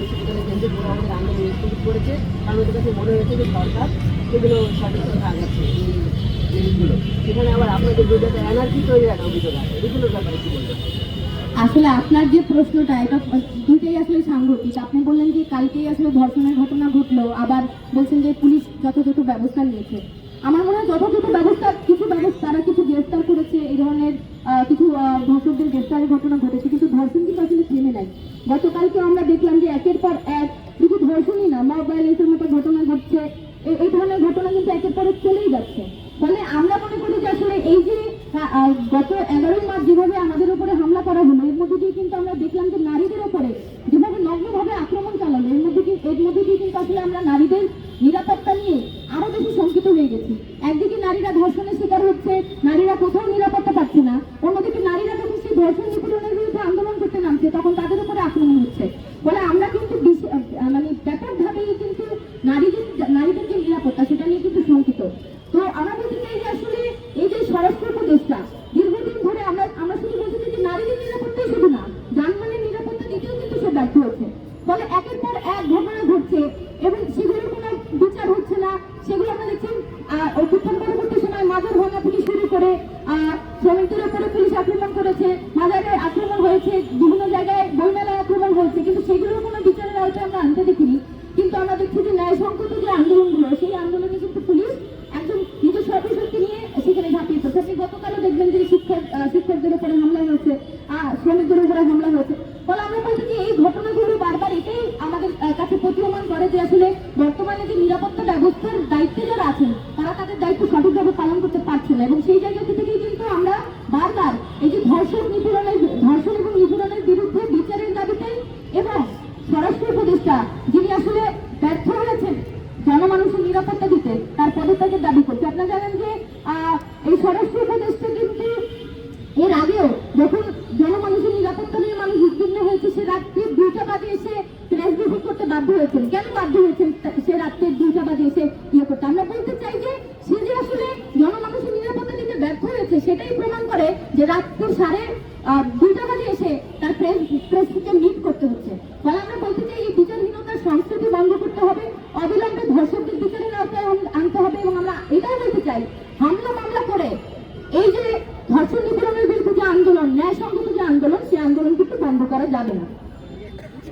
বিশ্ববিদ্যালয় কেন্দ্রে পুরো আমাদের আন্দোলন স্থগিত করেছে। কারণ ওদের কাছে মনে হয়েছে যে সরকার সেগুলো সঠিক পথে আগাচ্ছে জিনিসগুলো সেখানে আবার আপনাদের বিরুদ্ধে এনার্জি তৈরির একটা অভিযোগ আছে। এগুলোর ব্যাপারে কি বলবেন? আসলে আপনার যে প্রশ্নটা এটা দুইটাই আসলে সাংঘর্তিক আপনি বললেন যে কালকেই আসলে ধর্ষণের ঘটনা ঘটলো আবার বলছেন যে পুলিশ যথাযথ ব্যবস্থা নিয়েছে। আমার মনে হয় যথাযথ ব্যবস্থা কিছু ব্যবস্থা তারা ধর্ষকদের গ্রেফতারের ঘটনা ঘটেছে, কিন্তু ধর্ষণ কিন্তু আসলে থেমে নাই। গতকালকে আমরা দেখলাম যে একের পর এক, শুধু ধর্ষণই না মব ভায়োলেন্সের মতো ঘটনা ঘটছে। এই- ধরনের ঘটনা কিন্তু একের পর চলেই যাচ্ছে। ফলে আমরা মনে করি যে আসলে এই যে গত এগারোই মার্চ যেভাবে আমাদের উপরে হামলা করা হলো, এর মধ্যে দিয়ে কিন্তু আমরা দেখলাম যে নারীদের উপরে যেভাবে নগ্নভাবে আক্রমণ চালালো, এর মধ্যে এর মধ্যে দিয়ে কিন্তু আসলে আমরা নারীদের নিরাপত্তা নিয়ে আরও বেশি শঙ্কিত হয়ে গেছি। একদিকে নারীরা ধর্ষণের শিকার হচ্ছে, নারীরা কোথাও নিরাপত্তা পাচ্ছে না। অন্যদিকে নারীরা যখন সেই ধর্ষণ নিপীড়নের বিরুদ্ধে আন্দোলন করতে নামছে, তখন তাদের উপরে আক্রমণ হচ্ছে। ফলে আমরা কিন্তু মানে ব্যাপকভাবেই কিন্তু নারীদের নারীদের যে নিরাপত্তা, সেটা নিয়ে কিন্তু শঙ্কিত। তো আমরা বলতে চাই যে আসলে এই যে স্বরাষ্ট্র উপদেষ্টা, দীর্ঘদিন ধরে আমরা আমরা শুধু বলতে চাই যে নারীদের নিরাপত্তাই শুধু না, যানবাহনের নিরাপত্তা দিতেও কিন্তু সে ব্যর্থ হচ্ছে। ফলে একের পর এক ঘটনা ঘটছে এবং সেগুলোর কোনো বিচার হচ্ছে না। সেগুলো আমরা দেখছি অভ্যুত্থান পরবর্তী সময় মাজার ভাঙা থেকে শুরু করে শ্রমিকদের উপরে পুলিশ আক্রমণ করেছে মাজারে আক্রমণ হয়েছে, বিভিন্ন জায়গায় বইমেলায় আক্রমণ হয়েছে, কিন্তু সেগুলোর কোনো বিচারের আওতায় আমরা আনতে দেখিনি। কিন্তু আমরা দেখছি যে ন্যায় সংকট যে আন্দোলনগুলো, সেই আন্দোলনে কিন্তু পুলিশ একদম নিজের সর্বশক্তি নিয়ে সেখানে ঝাঁপিয়ে পড়ছে। আপনি গতকালও দেখবেন যে শিক্ষক শিক্ষকদের উপরে হামলা হয়েছে শ্রমিকদের উপরে হামলা হয়েছে। ফলে আমরা বলছি যে এই ঘটনাগুলো বারবার এটাই আমাদের কাছে প্রতীয়মান করে যে আসলে বর্তমানে যে নিরাপত্তা ব্যবস্থার দায়িত্বে যারা আছেন, তারা তাদের দায়িত্ব সঠিকভাবে পালন করতে পারছে না। এবং সেই জায়গা কিন্তু আমরা বারবার এই যে ধর্ষণ নিপীড়নের ধর্ষণ এবং নিপীড়নের বিরুদ্ধে বিচারের দাবিতে এবং স্বরাষ্ট্র উপদেষ্টা যিনি আসলে ব্যর্থ হয়েছেন জনমানুষের নিরাপত্তা দিতে, তার পদত্যাগের দাবি করছে। আপনারা জানেন যে এই স্বরাষ্ট্র উপদেষ্টা কিন্তু এর আগেও যখন জনমানুষের নিরাপত্তা নিয়ে মানুষ উদ্বিগ্ন হয়েছে, সে রাত্রে দুইটা বাজে এসে প্রেস করতে বাধ্য হয়েছেন। কেন বাধ্য হয়েছেন? প্রমাণ করে যে রাত্রি সাড়ে দুইটা বাজে এসে তার প্রেস, প্রেসকে মিট করতে হচ্ছে। ফলে আমরা বলতে চাই এই বিচারহীনতার সংস্কৃতি বন্ধ করতে হবে, অবিলম্বে ধর্ষকদের বিচারের আওতায় আনতে হবে এবং আমরা এটাও বলতে চাই, হামলা মামলা করে এই যে ধর্ষণ নিপীড়নের বিরুদ্ধে যে আন্দোলন ন্যায় ন্যায়সঙ্গত যে আন্দোলন, সেই আন্দোলন কিন্তু বন্ধ করা যাবে না।